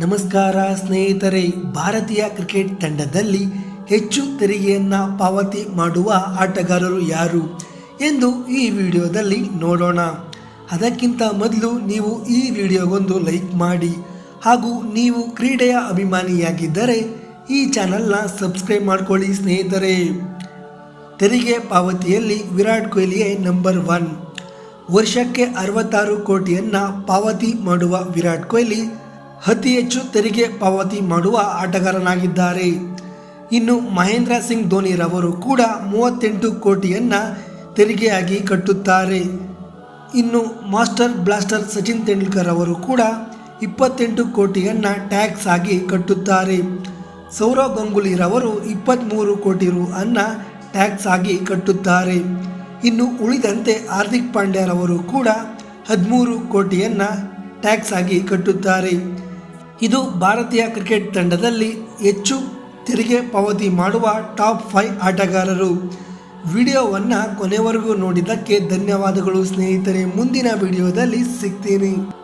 ನಮಸ್ಕಾರ ಸ್ನೇಹಿತರೆ, ಭಾರತೀಯ ಕ್ರಿಕೆಟ್ ತಂಡದಲ್ಲಿ ಹೆಚ್ಚು ತೆರಿಗೆಯನ್ನು ಪಾವತಿ ಮಾಡುವ ಆಟಗಾರರು ಯಾರು ಎಂದು ಈ ವಿಡಿಯೋದಲ್ಲಿ ನೋಡೋಣ. ಅದಕ್ಕಿಂತ ಮೊದಲು ನೀವು ಈ ವಿಡಿಯೋಗೊಂದು ಲೈಕ್ ಮಾಡಿ ಹಾಗೂ ನೀವು ಕ್ರೀಡೆಯ ಅಭಿಮಾನಿಯಾಗಿದ್ದರೆ ಈ ಚಾನಲ್ನ ಸಬ್ಸ್ಕ್ರೈಬ್ ಮಾಡ್ಕೊಳ್ಳಿ ಸ್ನೇಹಿತರೆ. ತೆರಿಗೆ ಪಾವತಿಯಲ್ಲಿ ವಿರಾಟ್ ಕೊಹ್ಲಿಯೇ ನಂಬರ್ ಒನ್. ವರ್ಷಕ್ಕೆ ಅರವತ್ತಾರು ಕೋಟಿಯನ್ನು ಪಾವತಿ ಮಾಡುವ ವಿರಾಟ್ ಕೊಹ್ಲಿ ಅತಿ ಹೆಚ್ಚು ತೆರಿಗೆ ಪಾವತಿ ಮಾಡುವ ಆಟಗಾರನಾಗಿದ್ದಾರೆ. ಇನ್ನು ಮಹೇಂದ್ರ ಸಿಂಗ್ ಧೋನಿರವರು ಕೂಡ ಮೂವತ್ತೆಂಟು ಕೋಟಿಯನ್ನು ತೆರಿಗೆಯಾಗಿ ಕಟ್ಟುತ್ತಾರೆ. ಇನ್ನು ಮಾಸ್ಟರ್ ಬ್ಲಾಸ್ಟರ್ ಸಚಿನ್ ತೆಂಡೂಲ್ಕರ್ ಅವರು ಕೂಡ ಇಪ್ಪತ್ತೆಂಟು ಕೋಟಿಯನ್ನು ಟ್ಯಾಕ್ಸ್ ಆಗಿ ಕಟ್ಟುತ್ತಾರೆ. ಸೌರವ್ ಗಂಗೂಲಿರವರು ಇಪ್ಪತ್ತ್ಮೂರು ಕೋಟಿ ರು ಅನ್ನ ಟ್ಯಾಕ್ಸ್ ಆಗಿ ಕಟ್ಟುತ್ತಾರೆ. ಇನ್ನು ಉಳಿದಂತೆ ಹಾರ್ದಿಕ್ ಪಾಂಡ್ಯರವರು ಕೂಡ ಹದಿಮೂರು ಕೋಟಿಯನ್ನು ಟ್ಯಾಕ್ಸ್ ಆಗಿ ಕಟ್ಟುತ್ತಾರೆ. ಇದು ಭಾರತೀಯ ಕ್ರಿಕೆಟ್ ತಂಡದಲ್ಲಿ ಹೆಚ್ಚು ತೆರಿಗೆ ಪಾವತಿ ಮಾಡುವ ಟಾಪ್ ಫೈವ್ ಆಟಗಾರರು. ವಿಡಿಯೋವನ್ನು ಕೊನೆವರೆಗೂ ನೋಡಿದ್ದಕ್ಕೆ ಧನ್ಯವಾದಗಳು ಸ್ನೇಹಿತರೆ. ಮುಂದಿನ ವಿಡಿಯೋದಲ್ಲಿ ಸಿಗ್ತೀನಿ.